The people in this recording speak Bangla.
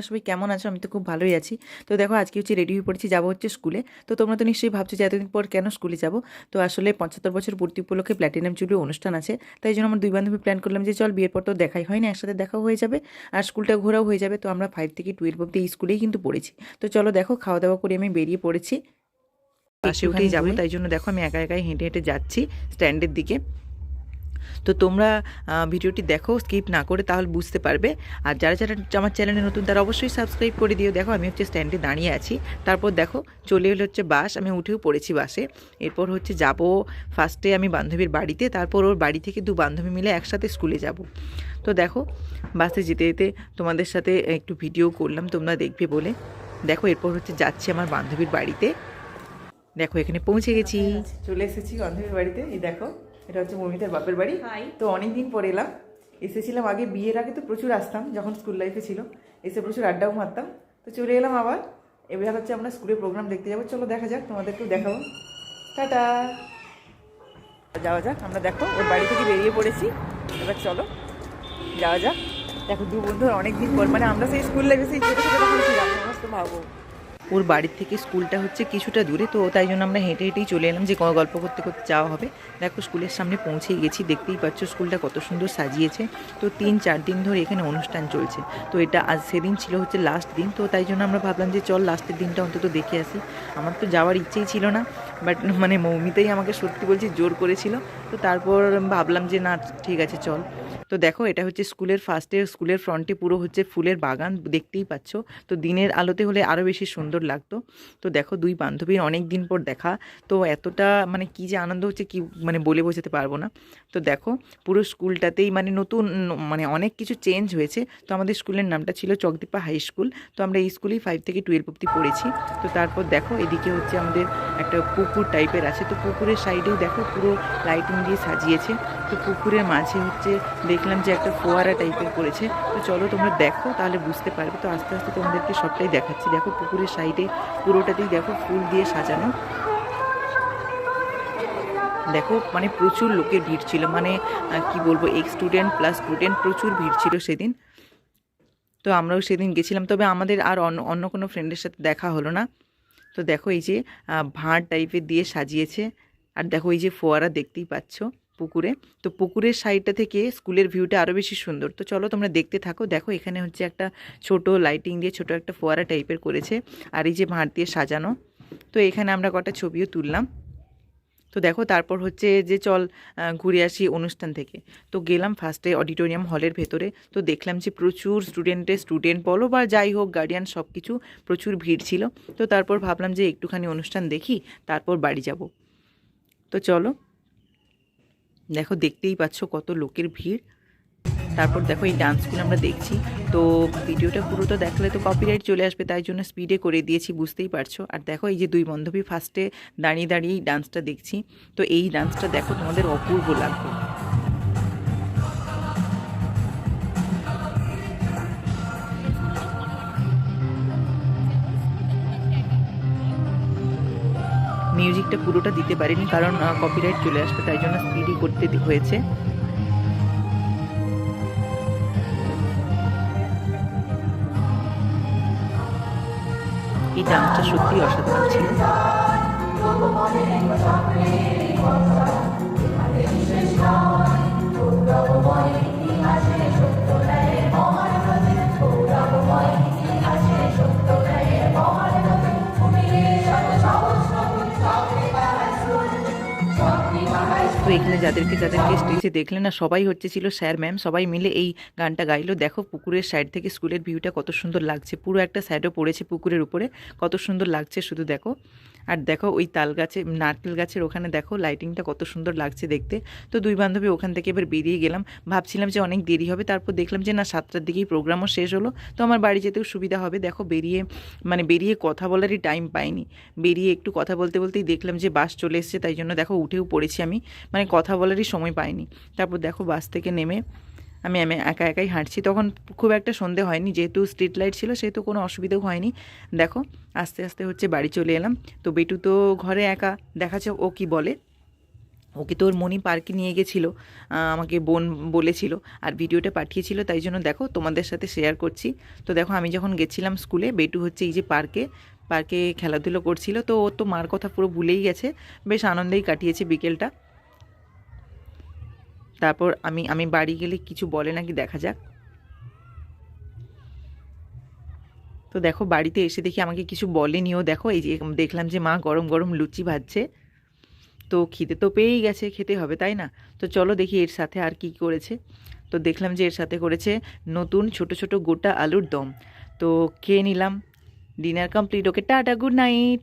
তোমরা সবাই কেমন আছো? আমি তো খুব ভালোই আছি। তো দেখো আজকে হচ্ছে রেডি হয়ে পড়েছি যাব হচ্ছে স্কুলে। তো তোমরা তো নিশ্চয়ই ভাবছ যে এতদিন পর কেন স্কুলে যাব? তো আসলে পঁচাত্তর বছর পূর্তি উপলক্ষে প্ল্যাটিনাম জুবিলি অনুষ্ঠান আছে। তাই জন্য আমার দুই বান্ধবী প্ল্যান করলাম যে চল বিয়ের পর তো দেখাই হয় না একসাথে দেখাও হয়ে যাবে আর স্কুলটা ঘোরাও হয়ে যাবে। তো আমরা ফাইভ থেকে টুয়েলভ অব্দি এই স্কুলেই কিন্তু পড়েছি। তো চলো দেখো খাওয়া দাওয়া করে আমি বেরিয়ে পড়েছি। পাশে উঠেই যাব তাই জন্য দেখো আমি একা একাই হেঁটে হেঁটে যাচ্ছি স্ট্যান্ডের দিকে। তো তোমরা ভিডিওটি দেখো স্কিপ না করে তাহলে বুঝতে পারবে। আর যারা যারা আমার চ্যানেলে নতুন, তারা অবশ্যই সাবস্ক্রাইব করে দিও। দেখো, আমি হচ্ছে স্ট্যান্ডে দাঁড়িয়ে আছি। তারপর দেখো, চলে এলো হচ্ছে বাস। আমি উঠেও পড়েছি বাসে। এরপর হচ্ছে যাব ফার্স্টে আমি বান্ধবীর বাড়িতে। তারপর ওর বাড়ি থেকে দু বান্ধবী মিলে একসাথে স্কুলে যাব। তো দেখো, বাসে যেতে যেতে তোমাদের সাথে একটু ভিডিও করলাম, তোমরা দেখবে বলে। দেখো, এরপর হচ্ছে যাচ্ছি আমার বান্ধবীর বাড়িতে। দেখো, এখানে পৌঁছে গেছি। চলে এসেছি বান্ধবীর বাড়িতে। এই দেখো এটা হচ্ছে মমিতার বাপের বাড়ি। তো অনেক দিন পরে এলাম। এসেছিলাম আগে বিয়ের আগে তো প্রচুর আসতাম যখন স্কুল লাইফে ছিল। এসে প্রচুর আড্ডাও মারতাম। তো চলে এলাম আবার। এবার হচ্ছে আমরা স্কুলের প্রোগ্রাম দেখতে যাব। চলো দেখা যাক তোমাদেরকেও দেখাবো। টাটা। যাওয়া যাক আমরা দেখো ওর বাড়ি থেকে বেরিয়ে পড়েছি। এবার চলো যাওয়া যাক। দেখো দু বন্ধু অনেক দিন পর মানে আমরা সেই স্কুল লাইফে সেই ছোটো ছোটো তখন ছিলাম সমস্ত ভাবো। ওর বাড়ির থেকে স্কুলটা হচ্ছে কিছুটা দূরে, তো তাই জন্য আমরা হেঁটে হেঁটেই চলে এলাম যে কোনো গল্প করতে করতে যাওয়া হবে। দেখো স্কুলের সামনে পৌঁছেই গেছি, দেখতেই পাচ্ছ স্কুলটা কত সুন্দর সাজিয়েছে। তো তিন চার দিন ধরে এখানে অনুষ্ঠান চলছে। তো এটা আজ সেদিন ছিল হচ্ছে লাস্ট দিন, তো তাই জন্য আমরা ভাবলাম যে চল লাস্টের দিনটা অন্তত দেখে আসি। আমার তো যাওয়ার ইচ্ছেই ছিল না বাট মানে মৌমিতাই আমাকে সত্যি বলছি জোর করেছিল। তো তারপর ভাবলাম যে না, ঠিক আছে চল। তো দেখো, এটা হচ্ছে স্কুলের ফার্স্টে স্কুলের ফ্রন্টে পুরো হচ্ছে ফুলের বাগান দেখতেই পাচ্ছ। তো দিনের আলোতে হলে আরও বেশি সুন্দর লাগতো। তো দেখো, দুই বান্ধবীর অনেক দিন পর দেখা। তো এতটা মানে কি যে আনন্দ হচ্ছে কি মানে বলে বোঝাতে পারব না। তো দেখো, পুরো স্কুলটাতেই মানে নতুন মানে অনেক কিছু চেঞ্জ হয়েছে। তো আমাদের স্কুলের নামটা ছিল চকদীপা হাই স্কুল তো আমরা এই স্কুলেই ফাইভ থেকে টুয়েলভ অব্দি পড়েছি। তো তারপর দেখো, এদিকে হচ্ছে আমাদের একটা পুকুর টাইপের আছে। তো পুকুরের সাইডেও দেখো, পুরো লাইটিং দিয়ে সাজিয়েছে। তো পুকুরের মাঝে হচ্ছে দেখলাম যে একটা ফোয়ারা টাইপের করেছে তো চলো তোমরা দেখো, তাহলে বুঝতে পারবে। তো আস্তে আস্তে তোমাদেরকে সবটাই দেখাচ্ছি। দেখো পুকুরের সাইডে পুরোটাতেই দেখো ফুল দিয়ে সাজানো। দেখো মানে প্রচুর লোকের ভিড় ছিল। মানে কি বলব এক্স স্টুডেন্ট প্লাস স্টুডেন্ট প্রচুর ভিড় ছিল সেদিন। তো আমরাও সেদিন গেছিলাম। তবে আমাদের আর অন্য অন্য কোনো ফ্রেন্ডের সাথে দেখা হলো না। তো দেখো এই যে ভাঁড় টাইপের দিয়ে সাজিয়েছে। আর দেখো এই যে ফোয়ারা দেখতেই পাচ্ছ। পুকুরে। তো পুকুরের সাইডটা থেকে স্কুলের ভিউটা আরও বেশি সুন্দর। তো চলো তোমরা দেখতে থাকো। দেখো এখানে হচ্ছে একটা ছোট লাইটিং দিয়ে ছোট একটা ফোয়ারা টাইপের করেছে। আর এই যে ভাঁড় দিয়ে সাজানো। তো এখানে আমরা কটা ছবিও তুললাম। তো দেখো তারপর হচ্ছে যে চল ঘুরে আসি অনুষ্ঠান থেকে। তো গেলাম ফার্স্টে অডিটোরিয়াম হলের ভেতরে। তো দেখলাম যে প্রচুর স্টুডেন্টের স্টুডেন্ট বলো বা যাই হোক গার্ডিয়ান সব কিছু প্রচুর ভিড় ছিল। তো তারপর ভাবলাম যে একটুখানি অনুষ্ঠান দেখি, তারপর বাড়ি যাব। তো চলো দেখো, দেখতেই পাচ্ছ কত লোকের ভিড়। তারপর দেখো, এই ডান্সগুলো আমরা দেখছি। তো ভিডিওটা পুরো তো দেখলে তো কপিরাইট চলে আসবে, তাই জন্য স্পিডে করে দিয়েছি, বুঝতেই পারছ। আর দেখো, এই যে দুই বান্ধবী ফার্স্টে দাঁড়িয়ে দাঁড়িয়ে ডান্সটা দেখছি। তো এই ডান্সটা দেখো, তোমাদের অপূর্ব লাগবে। মিউজিকটা পুরোটা দিতে পারিনি, কারণ কপিরাইট চলে আসবে, তাই জন্য স্পিডই করতে হয়েছে। এই ডান্সটা সত্যি অসাধারণ ছিল। এখানে যাদেরকে যাদেরকে স্টেজে দেখলে না, সবাই হচ্ছে ছিল স্যার ম্যাম সবাই মিলে এই গানটা গাইলো। দেখো পুকুরের সাইড থেকে স্কুলের ভিউটা কত সুন্দর লাগছে। পুরো একটা স্যাডও পড়েছে পুকুরের উপরে। কত সুন্দর লাগছে শুধু দেখো। আর দেখো ওই তাল গাছে নারকেল গাছের ওখানে দেখো লাইটিংটা কত সুন্দর লাগছে দেখতে। তো দুই বান্ধবী ওখান থেকে এবার বেরিয়ে গেলাম। ভাবছিলাম যে অনেক দেরি হবে, তারপর দেখলাম যে না, সাতটার দিকেই প্রোগ্রামও শেষ হলো। তো আমার বাড়ি যেতেও সুবিধা হবে। দেখো বেরিয়ে মানে বেরিয়ে কথা বলারই টাইম পাইনি। বেরিয়ে একটু কথা বলতে, বলতেই দেখলাম যে বাস চলে এসেছে, তাই জন্য দেখো উঠেও পড়েছি আমি। মানে কথা বলারই সময় পাইনি। তারপর দেখো বাস থেকে নেমে আমি আমি একা একাই হাঁটছি। তখন খুব একটা সন্ধে হয়নি, যেহেতু স্ট্রিট লাইট ছিল, সেহেতু কোনো অসুবিধাও হয়নি। দেখো, আস্তে আস্তে হচ্ছে বাড়ি চলে এলাম। তো বেটু তো ঘরে একা, দেখাচ্ছে ও কি বলে। ওকে তো ওর মনি পার্কে নিয়ে গেছিল আমাকে বোন বলেছিল আর ভিডিওটা পাঠিয়েছিল। তাই জন্য দেখো তোমাদের সাথে শেয়ার করছি। তো দেখো আমি যখন গেছিলাম স্কুলে বেটু হচ্ছে এই যে পার্কে পার্কে খেলাধুলো করছিল। তো ও তো মার কথা পুরো ভুলেই গেছে। বেশ আনন্দেই কাটিয়েছে বিকেলটা। তারপর আমি আমি বাড়ি গেলে কিছু বলে নাকি দেখা যাক। তো দেখো, বাড়িতে এসে দেখি আমাকে কিছু বলেনিও। দেখো, এই যে দেখলাম যে মা গরম গরম লুচি ভাজছে। তো খিদে তো পেয়েই গেছে, খেতে হবে, তাই না? তো চলো দেখি এর সাথে আর কি করেছে। তো দেখলাম যে এর সাথে করেছে নতুন ছোট ছোট গোটা আলুর দম। তো খেয়ে নিলাম। Dinner complete okay tata good night